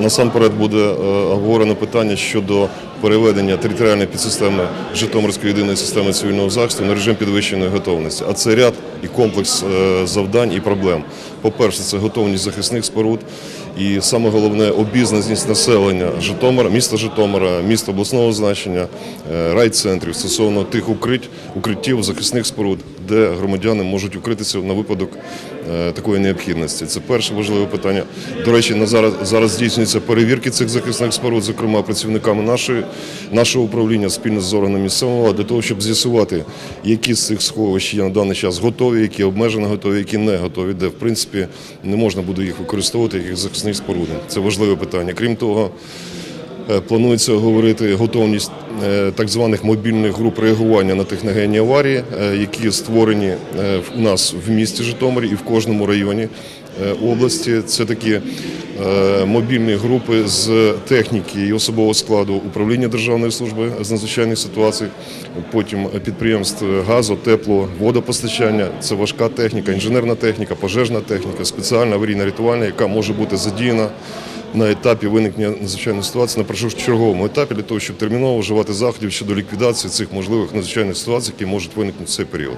Насамперед буде е, обговорено питання щодо переведення територіальної підсистеми Житомирської єдиної системи цивільного захисту на режим підвищеної готовності. А це ряд і комплекс е, завдань і проблем. По-перше, це готовність захисних споруд, і саме головне обізнаність населення Житомира, міста Житомира, міста обласного значення, е, райцентрів стосовно тих укрить, укриттів, захисних споруд, де громадяни можуть укритися на випадок е, такої необхідності. Це перше важливе питання. До речі, на зараз зараз здійснюються перевірки цих захисних споруд, зокрема працівниками нашої нашого управління спільно з органами місцевого для того, щоб з'ясувати, які з цих сховищ є на даний час готові, які обмежено готові, які не готові, де в принципі не можна буде їх використовувати як захисних споруди. Це важливе питання. Крім того. Е, Планується говорити готовність е, так званих мобільних груп реагування на техногенні аварії, е, які створені у нас в місті Житомирі і в кожному районі області. Це такі мобільні групи з техніки і особового складу управління Державної служби з надзвичайних ситуацій, потім підприємств газу, тепло, водопостачання. Це важка техніка, інженерна техніка, пожежна техніка, спеціальна аварійна рятувальна, яка може бути задіяна на етапі виникнення надзвичайної ситуації на першочерговому етапі для того, щоб терміново вживати заходів щодо ліквідації цих можливих надзвичайних ситуацій, які можуть виникнути в цей період.